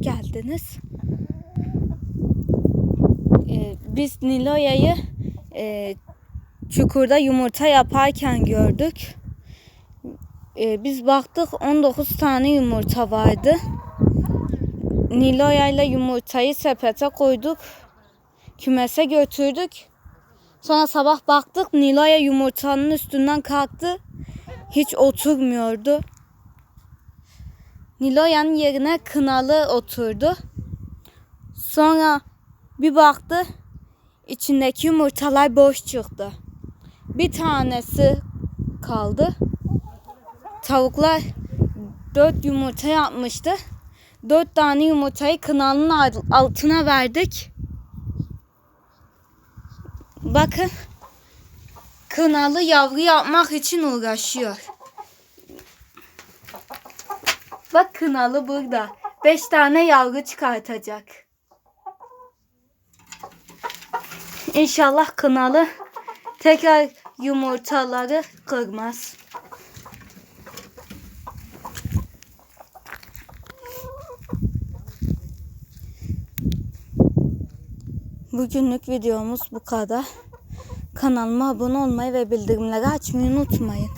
geldiniz. Ee, biz Niloya'yı e, çukurda yumurta yaparken gördük. Ee, biz baktık 19 tane yumurta vardı. Niloya ile yumurtayı sepete koyduk. Kümese götürdük. Sonra sabah baktık Niloya yumurtanın üstünden kalktı. Hiç oturmuyordu. Niloya'nın yerine Kınalı oturdu. Sonra bir baktı içindeki yumurtalar boş çıktı. Bir tanesi kaldı. Tavuklar dört yumurta yapmıştı. Dört tane yumurtayı Kınalı'nın al- altına verdik. Bakın Kınalı yavru yapmak için uğraşıyor. Bak Kınalı burada. Beş tane yavru çıkartacak. İnşallah Kınalı tekrar yumurtaları kırmaz. Bugünlük videomuz bu kadar. Kanalıma abone olmayı ve bildirimleri açmayı unutmayın.